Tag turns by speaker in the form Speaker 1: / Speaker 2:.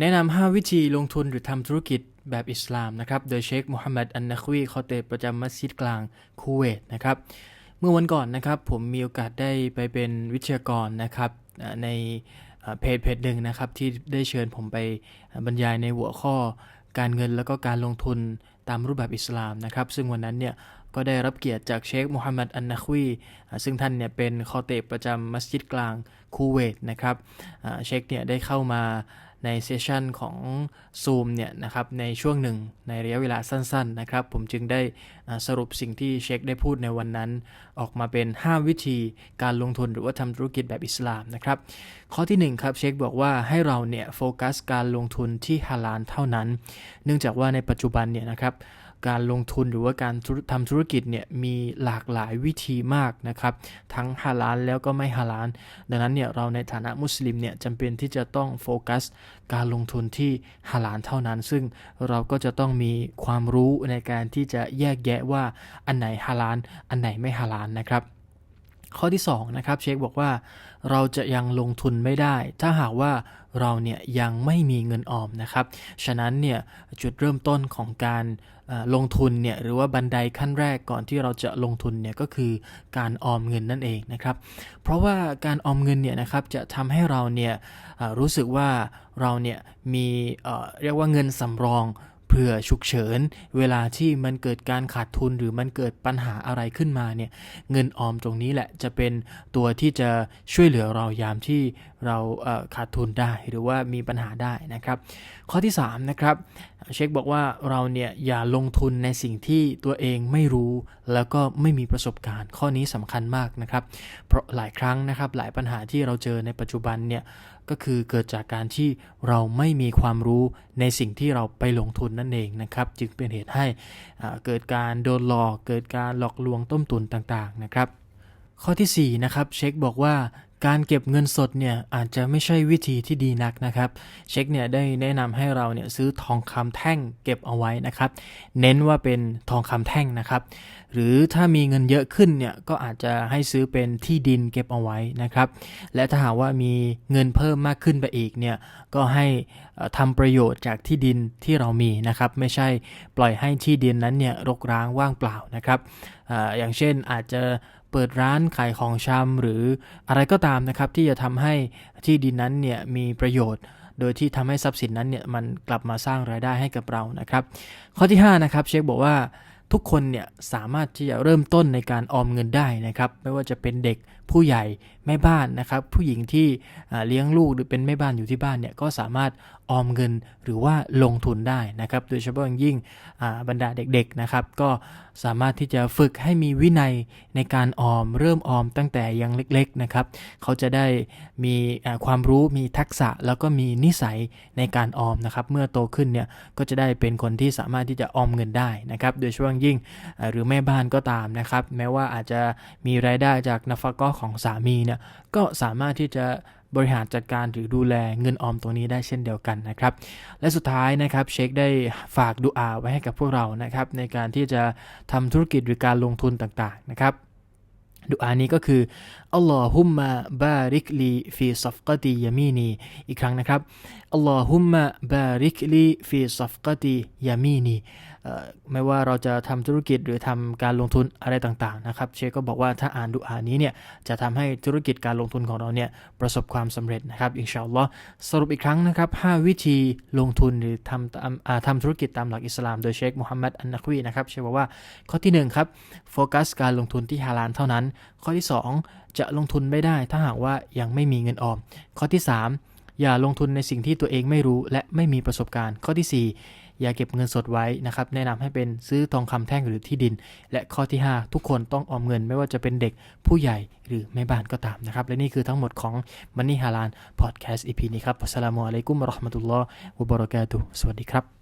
Speaker 1: แนะนำ5วิธีลงทุนหรือทำธุรกิจแบบอิสลามนะครับ โดยเชคมูฮัมหมัดอันนักวีคอเตประจำมัสยิดกลางคูเวตนะครับ เมื่อวันก่อนนะครับ ผมมีโอกาสได้ไปเป็นวิทยากรนะครับในเพจเพจหนึ่งนะครับ ที่ได้เชิญผมไปบรรยายในหัวข้อการเงินแล้วก็การลงทุนตามรูปแบบอิสลามนะครับ ซึ่งวันนั้นเนี่ยก็ได้รับเกียรติจากเชคมูฮัมหมัดอันนักวีซึ่งท่านเนี่ยเป็นคอเตประจำมัสยิดกลางคูเวตนะครับเชคเนี่ยได้เข้ามา ในเซสชันของ Zoom เนี่ยนะครับในช่วงหนึ่งในระยะเวลาสั้นๆนะครับ ผมจึงได้สรุปสิ่งที่เชคได้พูดในวันนั้น ออกมาเป็น 5 วิธีการลงทุนหรือว่าทำธุรกิจแบบอิสลามนะครับ ข้อที่ 1 ครับเชคบอกว่าให้เราเนี่ยโฟกัสการลงทุนที่ฮาลาลเท่านั้น เนื่องจากว่าในปัจจุบันเนี่ยนะครับ การลงทุนหรือว่าการทำธุรกิจเนี่ยมีหลากหลายวิธีมากนะครับ ทั้งฮาลาลแล้วก็ไม่ฮาลาลดังนั้นเนี่ยเราในฐานะมุสลิมเนี่ยจำเป็นที่จะต้องโฟกัส การลงทุนที่ฮาลาลเท่านั้น ซึ่งเราก็จะต้องมีความรู้ในการที่จะแยกแยะว่าอันไหนฮาลาลอันไหนไม่ฮาลาลนะครับข้อที่2นะครับเชคบอกว่าเราจะยังลงทุนไม่ได้ ถ้าหากว่าเราเนี่ยยังไม่มีเงินออมนะครับ ฉะนั้นเนี่ยจุดเริ่มต้นของการ ลงทุนเนี่ยหรือว่าบันไดขั้นแรกก่อนที่เราจะลงทุนเนี่ยก็คือการออมเงินนั่นเองนะครับเพราะว่าการออมเงินเนี่ยนะครับจะทำให้เราเนี่ยรู้สึกว่าเราเนี่ยมีเอ่อเรียกว่าเงินสำรองเผื่อฉุกเฉิน เวลาที่มันเกิดการขาดทุนหรือมันเกิดปัญหาอะไรขึ้นมาเนี่ยเงินออมตรงนี้แหละจะเป็นตัวที่จะช่วยเหลือเรายามที่ เราเขาดทุนได้หรือว่ามีปัญหาได้นะครับ ข้อที่3นะครับเช็คบอกว่าเราเนี่ยอย่าลงทุนในสิ่งที่ตัวเองไม่รู้ แล้วก็ไม่มีประสบการณ์ ข้อนี้สำคัญมากนะครับ เพราะหลายครั้งนะครับหลายปัญหาที่เราเจอในปัจจุบันเนี่ยก็คือเกิดจากการที่เราไม่มีความรู้ในสิ่งที่เราไปลงทุนนั่นเองนะครับ จึงเป็นเหตุให้เกิดการโดนหลอก เกิดการหลอกลวงต้มตุนต่างๆนะครับ ข้อที่4นะครับเช็คบอกว่า การเก็บเงินสดเนี่ยอาจจะไม่ใช่วิธีที่ดีนักนะครับ เช็คเนี่ยได้แนะนำให้เราเนี่ยซื้อทองคำแท่งเก็บเอาไว้นะครับ เน้นว่าเป็นทองคำแท่งนะครับ หรือถ้ามีเงินเยอะขึ้นเนี่ยก็อาจจะให้ซื้อเป็นที่ดินเก็บเอาไว้นะครับ และถ้าหากว่ามีเงินเพิ่มมากขึ้นไปอีกเนี่ยก็ให้เอ่อทำประโยชน์จากที่ดินที่เรามีนะครับ ไม่ใช่ปล่อยให้ที่ดินนั้นเนี่ยรกร้างว่างเปล่านะครับออย่างเช่นอาจจะ เปิดร้านขายของชำหรืออะไรก็ตามนะครับ ที่จะทำให้ที่ดินนั้นเนี่ยมีประโยชน์ โดยที่ทำให้ทรัพย์สินนั้นเนี่ยมันกลับมาสร้างรายได้ให้กับเรานะครับ ข้อที่5นะครับเชคบอกว่าทุกคนเนี่ยสามารถที่จะเริ่มต้นในการออมเงินได้นะครับ ไม่ว่าจะเป็นเด็กผู้ใหญ่แม่บ้านนะครับ ผู้หญิงที่เลี้ยงลูกหรือเป็นแม่บ้านอยู่ที่บ้านเนี่ยก็สามารถออมเงินหรือว่าลงทุนได้นะครับ โดยเฉพาะอย่างยิ่งบรรดาเด็กๆนะครับ ก็สามารถที่จะฝึกให้มีวินัยในการออมเริ่มออมตั้งแต่ยังเล็กๆนะครับ เขาจะได้มีความรู้มีทักษะแล้วก็มีนิสัยในการออมนะครับ เมื่อโตขึ้นเนี่ยก็จะได้เป็นคนที่สามารถที่จะออมเงินได้นะครับ โดยเฉพาะอย่างยิ่งหรือแม่บ้านก็ตามนะครับ แม้ว่าอาจจะมีรายได้จากนฟกอของสามีเนี่ยก็สามารถที่จะ บริหารจัดการหรือดูแลเงินออมตรงนี้ได้เช่นเดียวกันนะครับ และสุดท้ายนะครับเชคได้ฝากดูอาไว้ให้กับพวกเรานะครับในการที่จะทำธุรกิจหรือการลงทุนต่างๆนะครับดูอานี้ก็คืออัลลอฮุมมะบาริกลีฟีซัฟกตียามีนีอีกครั้งนะครับอัลลอฮุมมะบาริกลีฟีซัฟกตียามีนี ไม่ว่าเราจะทำธุรกิจหรือทำการลงทุนอะไรต่างๆนะครับเชคก็บอกว่าถ้าอ่านดูอานี้เนี่ยจะทำให้ธุรกิจการลงทุนของเราเนี่ยประสบความสำเร็จนะครับอินชาอัลลอฮ์สรุปอีกครั้งนะครับ 5 วิธีลงทุนหรือทำตามทำธุรกิจตามหลักอิสลาม โดยเชคมูฮัมหมัดอันนักวีนะครับเชคบอกว่าข้อที่1ครับโฟกัสการลงทุนที่ฮาลาลเท่านั้น ข้อที่ 2 จะลงทุนไม่ได้ถ้าหากว่ายังไม่มีเงินออม ข้อที่ 3 อย่าลงทุนในสิ่งที่ตัวเองไม่รู้และไม่มีประสบการณ์ ข้อที่ 4 อย่าเก็บเงินสดไว้นะครับ แนะนำให้เป็นซื้อทองคำแท่งหรือที่ดิน และข้อที่ 5 ทุกคนต้องออมเงิน ไม่ว่าจะเป็นเด็กผู้ใหญ่หรือแม่บ้านก็ตามนะครับ และนี่คือทั้งหมดของ Money Halal Podcast EP นี้ครับอัสสลามุอะลัยกุมรอห์มะตุลลอฮ์วะบะเราะกาตุสวัสดีครับ